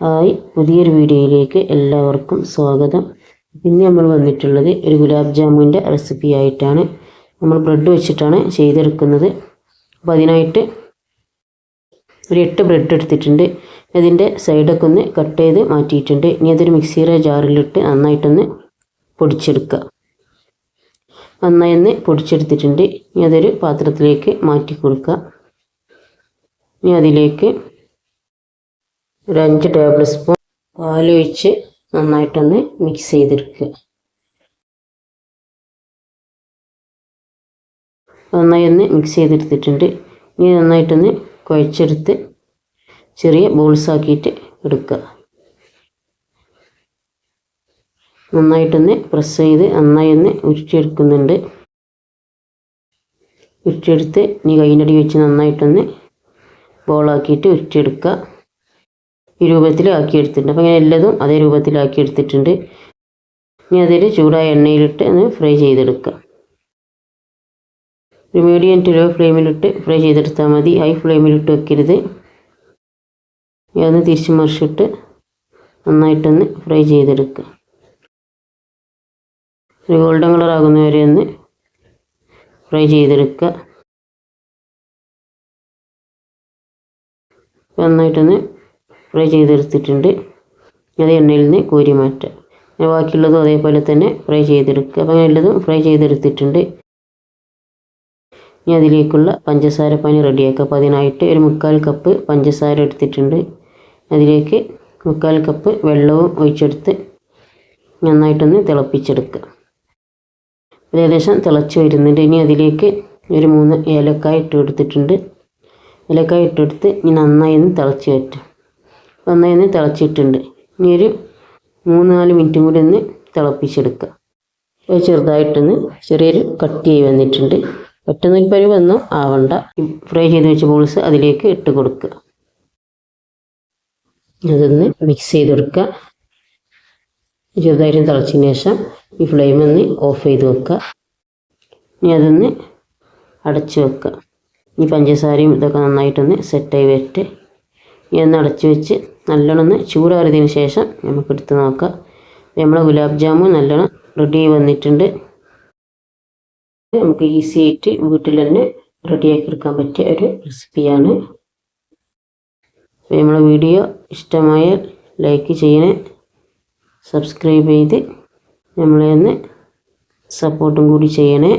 Hi പുതിയൊരു വീഡിയോയിലേക്ക് എല്ലാവർക്കും സ്വാഗതം. ഇന്ന് നമ്മൾ വന്നിട്ടുള്ളത് ഒരു ഗുലാബ് ജാമുവിന്റെ റെസിപ്പി ആയിട്ടാണ്. നമ്മൾ ബ്രെഡ് വെച്ചിട്ടാണ് ചെയ്തെടുക്കുന്നത്. അപ്പോൾ അതിനായിട്ട് ഒരു എട്ട് ബ്രെഡ് എടുത്തിട്ടുണ്ട്. അതിന്റെ സൈഡൊക്കെ ഒന്ന് കട്ട് ചെയ്ത് മാറ്റിയിട്ടുണ്ട്. ഇനി അതൊരു മിക്സിയുടെ ജാറിലിട്ട് നന്നായിട്ടൊന്ന് പൊടിച്ചെടുക്കുക. നന്നായി ഒന്ന് പൊടിച്ചെടുത്തിട്ടുണ്ട്. ഇനി അതൊരു പാത്രത്തിലേക്ക് മാറ്റി കൊടുക്കുക. ഇനി അതിലേക്ക് ഒരു അഞ്ച് ടേബിൾ സ്പൂൺ പാൽ ഒഴിച്ച് നന്നായിട്ടൊന്ന് മിക്സ് ചെയ്തെടുക്കുക. നന്നായി ഒന്ന് മിക്സ് ചെയ്തെടുത്തിട്ടുണ്ട്. ഇനി നന്നായിട്ടൊന്ന് കുഴച്ചെടുത്ത് ചെറിയ ബോൾസ് ആക്കിയിട്ട് എടുക്കുക. നന്നായിട്ടൊന്ന് പ്രസ് ചെയ്ത് നന്നായി ഒന്ന് ഉരുട്ടിയെടുക്കുന്നുണ്ട്. ഉരുട്ടിയെടുത്ത് ഇനി കൈനടി വെച്ച് നന്നായിട്ടൊന്ന് ബോളാക്കിയിട്ട് ഉരുട്ടിയെടുക്കുക. ഈ എടുത്തിട്ടുണ്ട്. അപ്പോൾ ഇങ്ങനെ എല്ലതും അതേ രൂപത്തിലാക്കി എടുത്തിട്ടുണ്ട്. ഇനി അതിൽ ചൂടായ എണ്ണയിലിട്ട് ഒന്ന് ഫ്രൈ ചെയ്തെടുക്കുക ഒരു മീഡിയം ടു ലോ ഫ്ലെയിമിലിട്ട് ഫ്രൈ ചെയ്തെടുത്താൽ മതി. ഹൈ ഫ്ലെയിമിലിട്ട് വെക്കരുത്. ഇനി തിരിച്ച് മറിച്ചിട്ട് നന്നായിട്ടൊന്ന് ഫ്രൈ ചെയ്തെടുക്കുക ഒരു ഗോൾഡൻ കളർ ആകുന്നവരെ ഒന്ന് ഫ്രൈ ചെയ്തെടുക്കുക. നന്നായിട്ടൊന്ന് ഫ്രൈ ചെയ്തെടുത്തിട്ടുണ്ട്. അത് എണ്ണയിൽ നിന്ന് കോരി മാറ്റാം. ബാക്കിയുള്ളതും അതേപോലെ തന്നെ ഫ്രൈ ചെയ്തെടുക്കുക. അപ്പോൾ അങ്ങനെ ഫ്രൈ ചെയ്തെടുത്തിട്ടുണ്ട്. ഇനി അതിലേക്കുള്ള പഞ്ചസാര പനി റെഡിയാക്കുക. അപ്പോൾ അതിനായിട്ട് ഒരു മുക്കാൽ കപ്പ് പഞ്ചസാര എടുത്തിട്ടുണ്ട്. അതിലേക്ക് മുക്കാൽ കപ്പ് വെള്ളവും ഒഴിച്ചെടുത്ത് നന്നായിട്ടൊന്ന് തിളപ്പിച്ചെടുക്കുക. ഏകദേശം തിളച്ച് വരുന്നുണ്ട്. ഇനി അതിലേക്ക് ഒരു മൂന്ന് ഏലക്കായ ഇട്ട് കൊടുത്തിട്ടുണ്ട്. ഏലക്കായ ഇട്ടെടുത്ത് ഇനി നന്നായി ഒന്ന് തിളച്ച് വറ്റും നന്നായി തിളച്ചിട്ടുണ്ട്. ഇനി ഒരു മൂന്ന് നാല് മിനിറ്റും കൂടി ഒന്ന് തിളപ്പിച്ചെടുക്കുക അപ്പോൾ ചെറുതായിട്ടൊന്ന് ചെറിയൊരു കട്ടിയായി വന്നിട്ടുണ്ട്. പെട്ടെന്ന് ഒരു പരുവൊന്നും ആവണ്ട. ഫ്രൈ ചെയ്ത് വെച്ച ബോൾസ് അതിലേക്ക് ഇട്ട് കൊടുക്കുക അതൊന്ന് മിക്സ് ചെയ്ത് കൊടുക്കുക ചെറുതായിട്ട് തിളച്ചതിന് ശേഷം ഈ ഫ്ലെയിം ഒന്ന് ഓഫ് ചെയ്ത് വെക്കുക ഇനി അതൊന്ന് അടച്ച് വെക്കുക ഇനി പഞ്ചസാരയും ഇതൊക്കെ നന്നായിട്ടൊന്ന് സെറ്റായി വരട്ടെ. ഒന്ന് അടച്ചു വെച്ച് നല്ലോണം ഒന്ന് ചൂടാറിയതിന് ശേഷം നമുക്ക് എടുത്ത് നോക്കാം നമ്മുടെ ഗുലാബ് ജാമു നല്ലോണം റെഡി വന്നിട്ടുണ്ട്. നമുക്ക് ഈസി ആയിട്ട് വീട്ടിൽ തന്നെ റെഡിയാക്കി എടുക്കാൻ പറ്റിയ ഒരു റെസിപ്പിയാണ് നമ്മളെ വീഡിയോ ഇഷ്ടമായ ലൈക്ക് ചെയ്യണേ സബ്സ്ക്രൈബ് ചെയ്ത് നമ്മളെ ഒന്ന് സപ്പോർട്ടും കൂടി ചെയ്യണേ.